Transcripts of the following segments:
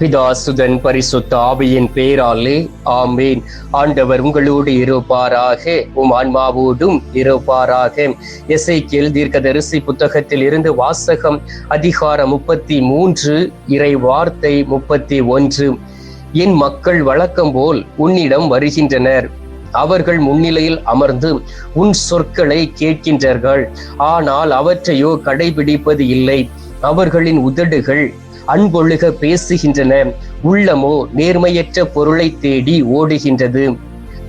பிதாசுதன் பரிசுத்த ஆவியின் பேராலே ஆமேன். ஆண்டவர் உங்களோடு இருப்பாராக உம் ஆன்மாவோடும் இருப்பாராக. கேள் தீர்க்கதரிசி புத்தகத்தில் இருந்து வாசகம் அதிகாரம் முப்பத்தி மூன்று இறை வார்த்தை முப்பத்தி ஒன்று என் மக்கள் வழக்கம் போல் உன்னிடம் வருகின்றனர். அவர்கள் முன்னிலையில் அமர்ந்து உன் சொற்களை கேட்கின்றார்கள். ஆனால் அவற்றையோ கடைபிடிப்பது இல்லை. அவர்களின் உதடுகள் அன்பொழுக பேசுகின்றன. உள்ளமோ நேர்மையற்ற பொருளை தேடி ஓடுகின்றது.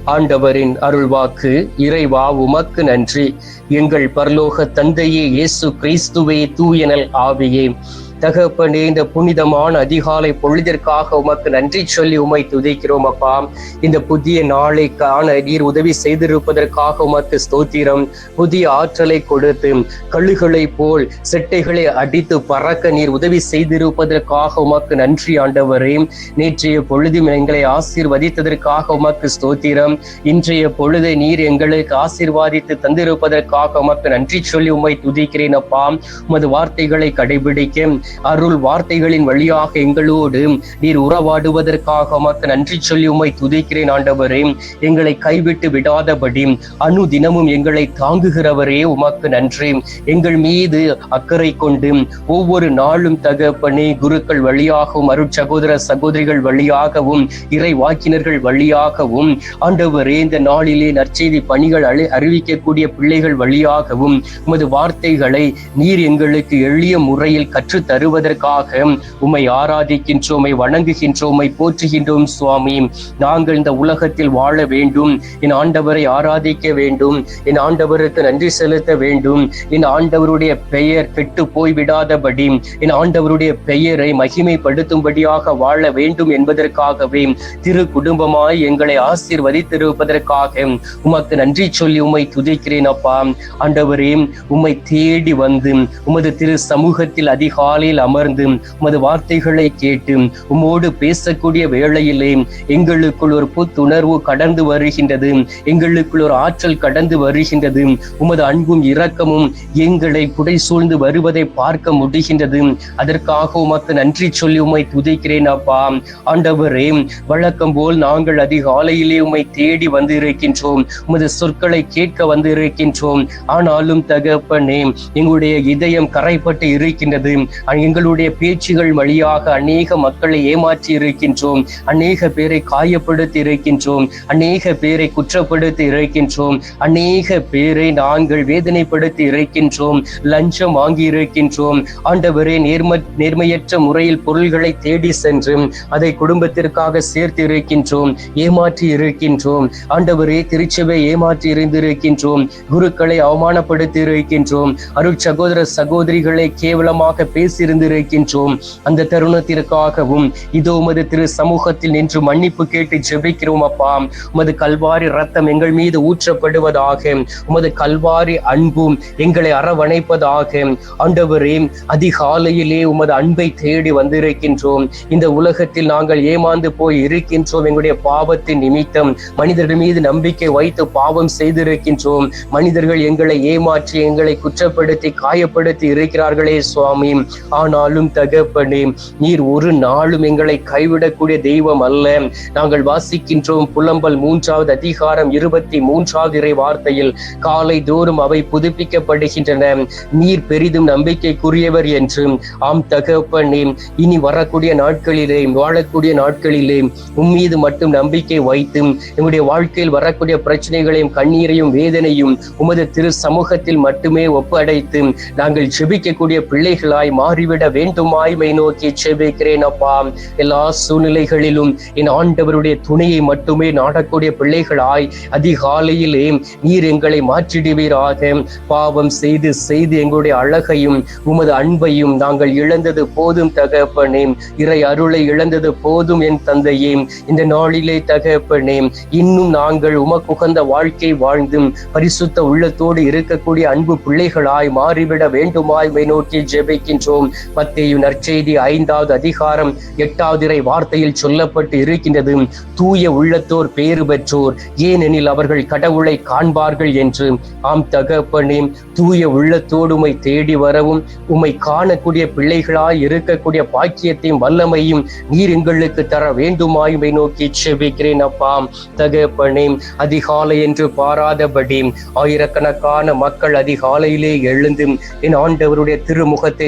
ஆண்டவரின் அருள்வாக்கு இறைவா உமக்கு நன்றி. எங்கள் பரலோக தந்தையே இயேசு கிறிஸ்துவே தூயனல் ஆவியே. தகப்பனே இந்த புனிதமான அதிகாலை பொழுதிற்காக உமக்கு நன்றி சொல்லி உமை துதிக்கிறோம் அப்பா. இந்த புதிய நாளை காண நீர் உதவி செய்திருப்பதற்காக உமக்கு ஸ்தோத்திரம். புதிய ஆற்றலை கொடுத்து கழுகளை போல் செட்டைகளை அடித்து பறக்க நீர் உதவி செய்திருப்பதற்காக உமக்கு நன்றி ஆண்டவரே. நேற்றைய பொழுது எங்களை ஆசீர்வதித்ததற்காக உமக்கு ஸ்தோத்திரம். இன்றைய பொழுதை நீர் எங்களுக்கு ஆசீர்வாதித்து தந்திருப்பதற்காக உமக்கு நன்றி சொல்லி உமை துதிக்கிறேன் அப்பா. உமது வார்த்தைகளை கடைபிடிக்க அருள் வார்த்தைகளின் வழியாக எங்களோடு நீர் உறவாடுவதற்காக உமக்கு நன்றி சொல்லி உம்மை துதிக்கிறேன் ஆண்டவரே. எங்களை கைவிட்டு விடாதபடி அணு தினமும் எங்களை தாங்குகிறவரே உமக்கு நன்றி. எங்கள் மீது அக்கறை கொண்டு ஒவ்வொரு நாளும் தகப்பனே குருக்கள் வழியாகவும் அருட்சகோதர சகோதரிகள் வழியாகவும் இறை வாக்கினர்கள் வழியாகவும் ஆண்டவரே இந்த நாளிலே நற்செய்தி பணிகள் அழி அறிவிக்கக்கூடிய பிள்ளைகள் வழியாகவும் உமது வார்த்தைகளை நீர் எங்களுக்கு எளிய முறையில் கற்று தருவதற்காக உம்மை ஆராதிக்கின்றோமை வணங்குகின்றோமை போற்றுகின்றோம் சுவாமி. நாங்கள் இந்த உலகத்தில் வாழ வேண்டும். என் ஆண்டவரை ஆராதிக்க வேண்டும். என் ஆண்டவருக்கு நன்றி செலுத்த வேண்டும். என் ஆண்டவருடைய பெயர் கெட்டு போய் விடாதபடி என் ஆண்டவருடைய பெயரை மகிமைப்படுத்தும்படியாக வாழ வேண்டும் என்பதற்காகவே திரு குடும்பமாய் எங்களை ஆசீர்வதித்திருப்பதற்காக உமக்கு நன்றி சொல்லி உம்மை துதிக்கிறேன் அப்பா. ஆண்டவரே உம்மை தேடி வந்து உமது திரு சமூகத்தில் அதிகாலை மேல் அமர்ந்து உமது வார்த்தைகளை கேட்டு உம்மோடு பேசக்கூடிய வேளையிலே எங்களுக்குள் ஒரு புத்துணர்வு கடந்து வருகின்றது. எங்களுக்குள் ஒரு ஆற்றல் கடந்து வருகின்றது. உமது அன்பும் இரக்கமும் எங்களை புடை சூழ்ந்து வருவதை பார்க்க முடிகின்றது. அதற்காக உமக்கு நன்றி சொல்லி உமை துதிக்கிறேன் அப்பா. ஆண்டவரே வழக்கம் போல் நாங்கள் அதிகாலையிலே உமை தேடி வந்து இருக்கின்றோம் உமது சொற்களை கேட்க வந்து இருக்கின்றோம் ஆனாலும் தகப்பனே எங்களுடைய இதயம் கரைப்பட்டு இருக்கின்றது. எங்களுடைய பேச்சுகள் வழியாக அநேக மக்களை ஏமாற்றி இருக்கின்றோம் அநேக பேரை காயப்படுத்தி இருக்கின்றோம் அநேக பேரை குற்றப்படுத்தி இருக்கின்றோம் அநேக பேரை நாங்கள் வேதனைப்படுத்தி இருக்கின்றோம் லஞ்சம் வாங்கி இருக்கின்றோம் ஆண்டவரே நேர்ம நேர்மையற்ற முறையில் பொருள்களை தேடி சென்று அதை குடும்பத்திற்காக சேர்த்து இருக்கின்றோம் ஏமாற்றி இருக்கின்றோம் ஆண்டவரே திருச்சபை ஏமாற்றி இருந்திருக்கின்றோம். குருக்களை அவமானப்படுத்தி இருக்கின்றோம் அருள் சகோதர சகோதரிகளை கேவலமாக பேசி பேசியிருந்திருக்கின்றோம் அந்த தருணத்திற்காகவும் இதோ உமது திரு சமூகத்தில் நின்று மன்னிப்பு கேட்டு ஜெபிக்கிறோம் அப்பா. உமது கல்வாரி ரத்தம் எங்கள் மீது ஊற்றப்படுவதாக. உமது கல்வாரி அன்பும் எங்களை அரவணைப்பதாக. ஆண்டவரே அதிகாலையிலே உமது அன்பை தேடி வந்திருக்கின்றோம். இந்த உலகத்தில் நாங்கள் ஏமாந்து போய் இருக்கின்றோம். எங்களுடைய பாவத்தின் நிமித்தம் மனிதர்கள் மீது நம்பிக்கை வைத்து பாவம் செய்திருக்கின்றோம். மனிதர்கள் எங்களை ஏமாற்றி எங்களை குற்றப்படுத்தி காயப்படுத்தி இருக்கிறார்களே சுவாமி. ஆனாலும் தகப்பனே நீர் ஒரு நாளும் எங்களை கைவிடக்கூடிய தெய்வம் அல்ல. நாங்கள் வாசிக்கின்றோம் புலம்பல் மூன்றாவது அதிகாரம் இருபத்தி மூன்றாவது இறை வார்த்தையில் காலை தோறும் அவை புதுப்பிக்கப்படுகின்றன. நீர் பெரிதும் நம்பிக்கைக்குரியவர் என்று. ஆம் தகப்பனே இனி வரக்கூடிய நாட்களிலே வாழக்கூடிய நாட்களிலே உம்மீது மட்டும் நம்பிக்கை வைத்து எங்களுடைய வாழ்க்கையில் வரக்கூடிய பிரச்சனைகளையும் கண்ணீரையும் வேதனையும் உமது திரு சமூகத்தில் மட்டுமே ஒப்படைத்து நாங்கள் ஜெபிக்கக்கூடிய பிள்ளைகளாய் மாறி வேண்டுமாய் மை நோக்கி ஜெபிக்கிறேன் அப்பா. எல்லா சூழ்நிலைகளிலும் என் ஆண்டவருடைய துணையை மட்டுமே நாடக்கூடிய பிள்ளைகளாய் அதிகாலையிலே நீர் எங்களை மாற்றிடுவீராக. பாவம் செய்து செய்து எங்களுடைய அழகையும் உமது அன்பையும் நாங்கள் இழந்தது போதும் தகப்பனே. இறை அருளை இழந்தது போதும் என் தந்தையே. இந்த நாளிலே தகப்பனே இன்னும் நாங்கள் உமக்குகந்த வாழ்க்கை வாழ்ந்தும் பரிசுத்த உள்ளத்தோடு இருக்கக்கூடிய அன்பு பிள்ளைகளாய் மாறிவிட வேண்டுமாய் நோக்கி ஜெபிக்கின்றோம். மத்தேயு நற்செய்தி ஐந்தாவது அதிகாரம் எட்டாவது இறை வார்த்தையில் சொல்லப்பட்டு இருக்கின்றது. தூய உள்ளத்தோர் பேறு பெற்றோர் ஏனெனில் அவர்கள் கடவுளை காண்பார்கள் என்று. ஆம் தகப்பனே தூய உள்ளத்தோடு உம்மை தேடி வரவும் உமை காணக்கூடிய பிள்ளைகளாய் இருக்கக்கூடிய பாக்கியத்தையும் வல்லமையும் நீர் எங்களுக்கு தர வேண்டுமாயுமை நோக்கி செவிக்கிறேன் அப்பா. தகப்பனே அதிகாலை என்று பாராதபடி ஆயிரக்கணக்கான மக்கள் அதிகாலையிலே எழுந்து என் ஆண்டவருடைய திருமுகத்தை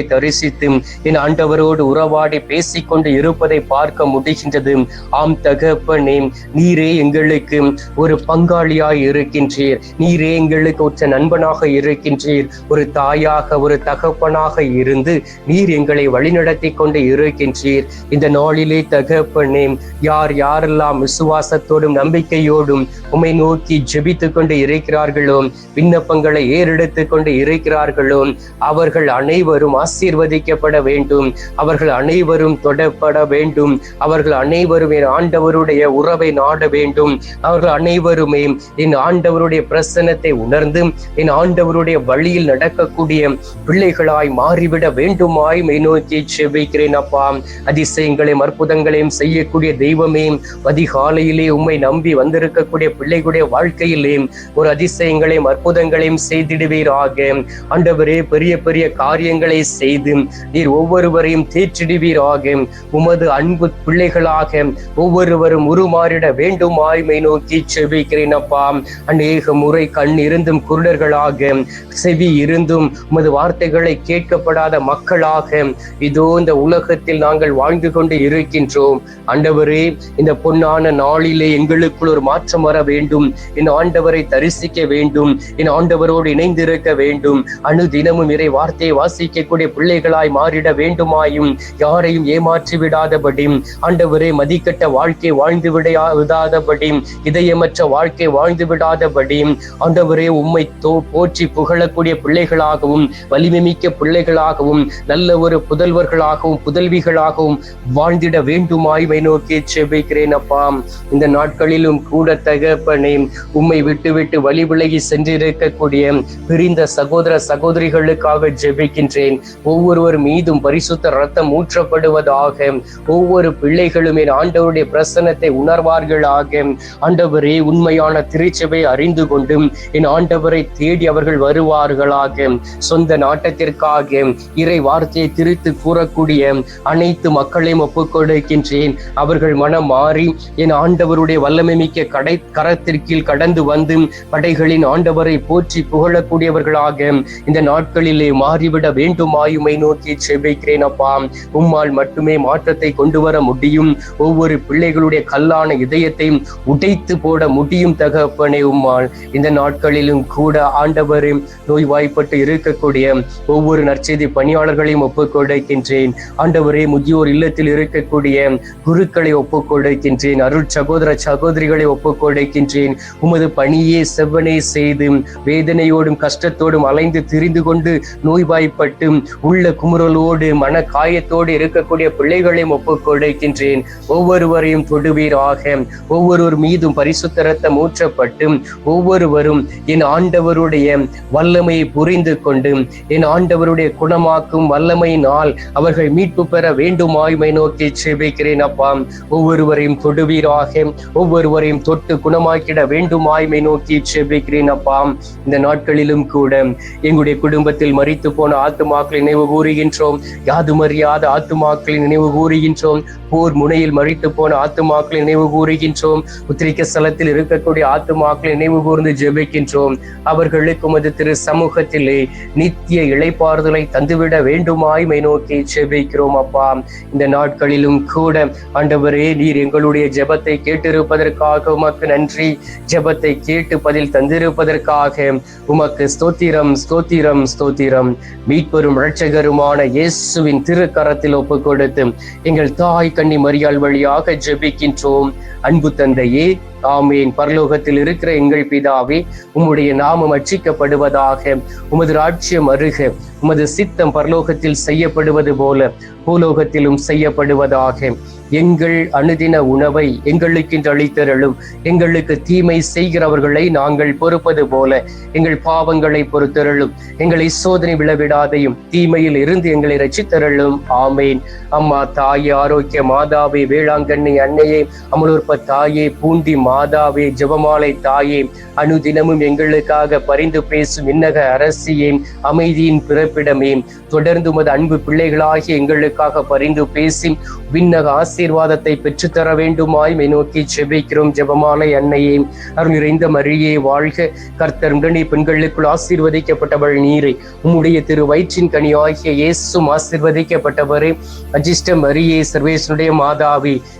தரிசித்து என் ஆண்டவரோடு உறவாடி பேசிக்கொண்டு இருப்பதை பார்க்க முடிகின்றது. ஆம் தகப்பனே நீரே எங்களுக்கு ஒரு பங்காளியாய் இருக்கின்றீர். நீரே எங்களுக்கு ஒற்ற நண்பனாக இருக்கின்றீர். ஒரு தாயாக ஒரு தகப்பனாக இருந்து நீர் எங்களை வழிநடத்தி கொண்டு இருக்கின்றீர். இந்த நாளிலே தகப்பனே யார் யாரெல்லாம் விசுவாசத்தோடும் நம்பிக்கையோடும் உமை நோக்கி ஜெபித்து கொண்டு இருக்கிறார்களோ விண்ணப்பங்களை ஏறெடுத்து கொண்டு இருக்கிறார்களோ அவர்கள் அனைவரும் ஆசீர்வதி ஆசீர்வதிக்கப்பட வேண்டும். அவர்கள் அனைவரும் தொடப்பட வேண்டும். அவர்கள் அனைவரும் என் ஆண்டவருடைய உறவை நாட வேண்டும். அவர்கள் அனைவருமே என் ஆண்டவருடைய பிரசனத்தை உணர்ந்து என் ஆண்டவருடைய வழியில் நடக்கக்கூடிய பிள்ளைகளாய் மாறிவிட வேண்டுமாய் மெய் நோக்கி செபிக்கிறேன் அப்பா. அதிசயங்களையும் அற்புதங்களையும் செய்யக்கூடிய தெய்வமே அதிகாலையிலே உம்மை நம்பி வந்திருக்கக்கூடிய பிள்ளைகளுடைய வாழ்க்கையிலே ஒரு அதிசயங்களையும் அற்புதங்களையும் செய்திடுவீராக. ஆண்டவரே பெரிய பெரிய காரியங்களை செய்து நீர் ஒவ்வொருவரையும் தேற்றிடுவீராக. உமது அன்பு பிள்ளைகளாக ஒவ்வொருவரும் உருமாறிட வேண்டும் ஆய்மை நோக்கி செபிக்கிறேன் அப்பா. அநேக முறை கண் இருந்தும் குருடர்களாக செவி இருந்தும் உமது வார்த்தைகளை கேட்கப்படாத மக்களாக இதோ இந்த உலகத்தில் நாங்கள் வாழ்ந்து கொண்டு இருக்கின்றோம். ஆண்டவரே இந்த பொன்னான நாளிலே எங்களுக்குள் ஒரு மாற்றம் வர வேண்டும். என் ஆண்டவரை தரிசிக்க வேண்டும். என் ஆண்டவரோடு இணைந்திருக்க வேண்டும். அணு தினமும் இறை வார்த்தையை வாசிக்கக்கூடிய பிள்ளைகளாக பிள்ளைகளாய் மாறிட வேண்டுமாயும் யாரையும் ஏமாற்றி விடாதபடி ஆண்டவரே மதிக்கட்ட வாழ்க்கை வாழ்ந்து விடையா விடாதபடி இதயமற்ற வாழ்க்கை வாழ்ந்து விடாதபடி ஆண்டவரே உம்மை தோ போற்றி புகழக்கூடிய பிள்ளைகளாகவும் வலிமைமிக்க பிள்ளைகளாகவும் நல்ல ஒரு புதல்வர்களாகவும் புதல்விகளாகவும் வாழ்ந்திட வேண்டுமாய் நோக்கி செபிக்கிறேன் அப்பா. இந்த நாட்களிலும் கூட தகப்பனே உம்மை விட்டு விட்டு வழி விலகி சென்றிருக்கக்கூடிய பிரிந்த சகோதர சகோதரிகளுக்காக ஜெபிக்கின்றேன். ஒவ்வொருவர் ஒவ்வொருவர் மீதும் பரிசுத்த ரத்தம் ஊற்றப்படுவதாக ஒவ்வொரு பிள்ளைகளும் என் ஆண்டவருடைய பிரசன்னத்தை உணர்வார்களாக. ஆண்டவரே உண்மையான திருச்சபை அறிந்து கொண்டும் என் ஆண்டவரை தேடி அவர்கள் வருவார்களாக. சொந்த நாட்டத்திற்காக இறை வார்த்தையை திருத்து கூறக்கூடிய அனைத்து மக்களையும் ஒப்புக்கொடுக்கின்றேன் அவர்கள் மனம் மாறி என் ஆண்டவருடைய வல்லமை மிக்க கடை கரத்திற்கீழ் கடந்து வந்து படைகளின் ஆண்டவரை போற்றி புகழக்கூடியவர்களாக இந்த நாட்களிலே மாறிவிட வேண்டுமாயுமை நோக்கி நோக்கி செபிக்கிறேன் அப்பா உம்மால் மட்டுமே மாற்றத்தை கொண்டு வர முடியும். ஒவ்வொரு பிள்ளைகளுடைய கல்லான இதயத்தையும் உடைத்து போட முடியும் தகப்பனே உம்மால். இந்த நாட்களிலும் கூட ஆண்டவரே நோய்வாய்ப்பட்டு இருக்கக்கூடிய ஒவ்வொரு நற்செய்தி பணியாளர்களையும் ஒப்புக்கொடுக்கின்றேன். ஆண்டவரே முதியோர் இல்லத்தில் இருக்கக்கூடிய குருக்களை ஒப்புக்கொடுக்கின்றேன். அருள் சகோதர சகோதரிகளை ஒப்புக்கொடுக்கின்றேன். உமது பணியே செவ்வனே செய்து வேதனையோடும் கஷ்டத்தோடும் அலைந்து திரிந்து கொண்டு நோய்வாய்ப்பட்டு உள்ள குமுறலோடு மன காயத்தோடு இருக்கக்கூடிய பிள்ளைகளையும் ஒப்புக் கொடுக்கின்றேன். ஒவ்வொருவரையும் தொடுவீராக. ஒவ்வொருவர் மீதும் பரிசுத்த ரத்தம் ஊற்றப்பட்டு ஒவ்வொருவரும் என் ஆண்டவருடைய வல்லமையை புரிந்து கொண்டு என் ஆண்டவருடைய குணமாக்கும் வல்லமையினால் அவர்கள் மீட்பு பெற வேண்டுமாய்மை நோக்கி செபிக்கிறேன் அப்பா. ஒவ்வொருவரையும் தொடுவீராக. ஒவ்வொருவரையும் தொட்டு குணமாக்கிட வேண்டுமாய்மை நோக்கி செபிக்கிறேன் அப்பா. இந்த நாட்களிலும் கூட எங்களுடைய குடும்பத்தில் மறித்து போன ஆத்துமாக்களை நினைவு கூறுகின்றோம் யாதுமறியாத ஆத்துமாக்களை நினைவு கூறுகின்றோம். போர் முனையில் மறித்து போன ஆத்துமாக்களை நினைவு கூறுகின்றோம். உத்திரிக்க ஸ்தலத்தில் இருக்கக்கூடிய ஆத்துமாக்களை நினைவு கூர்ந்து ஜெபிக்கின்றோம். அவர்களுக்கு உமது திரு சமூகத்திலே நித்திய இழைப்பாறுதலை தந்துவிட வேண்டுமாய் மை நோக்கி ஜெபிக்கிறோம் அப்பா. இந்த நாட்களிலும் கூட ஆண்டவரே நீர் எங்களுடைய ஜெபத்தை கேட்டிருப்பதற்காக உமக்கு நன்றி. ஜெபத்தை கேட்டு பதில் தந்திருப்பதற்காக உமக்கு ஸ்தோத்திரம் ஸ்தோத்திரம் ஸ்தோத்திரம். மீட்பெரும் இரட்சகருமா இரட்சகருமான இயேசுவின் திருக்கரத்தில் ஒப்பு கொடுத்து எங்கள் தாய் கண்ணி மரியாள் வழியாக ஜெபிக்கின்றோம். அன்பு தந்தையே ஆமேன் பரலோகத்தில் இருக்கிற எங்கள் பிதாவே உம்முடைய நாமம் அச்சிக்கப்படுவதாக உமது ராட்சியம் அருக உமது சித்தம் பரலோகத்தில் செய்யப்படுவது போல பூலோகத்திலும் செய்யப்படுவதாக. எங்கள் அனுதின உணவை எங்களுக்கு அளித்தருளும். எங்களுக்கு தீமை செய்கிறவர்களை நாங்கள் பொறுப்பது போல எங்கள் பாவங்களை பொறுத்தருளும். எங்களை சோதனை விழவிடாதையும் தீமையில் இருந்து எங்களை ரசித்தருளும் ஆமேன். அம்மா தாய் ஆரோக்கிய மாதாவே வேளாங்கண்ணி அன்னையே அமலூர்ப்ப தாயே பூண்டி மாதாவே ஜெபமாலை தாயே அனுதினமும் எங்களுக்காக பரிந்து பேசும் விண்ணக அரசியே அமைதியின் பிறப்பிடமே. தொடர்ந்து உமது அன்பு பிள்ளைகளாகிய எங்களுக்காக பரிந்து பேசி விண்ணக ஆசீர்வாதத்தை பெற்றுத்தர வேண்டுமாய் மை நோக்கி செபிக்கிறோம் ஜெபமாலை அன்னையே. அருள் நிறைந்த மரியே வாழ்க. கர்த்தர் உடனே பெண்களுக்குள் ஆசீர்வதிக்கப்பட்டவள் நீரை. உம்முடைய திரு வயிற்றின் கனி ஆகிய இயேசும் ஆசீர்வதிக்கப்பட்டவரே. அஜிஷ்ட மரியே சர்வேசனுடைய மாதாவி.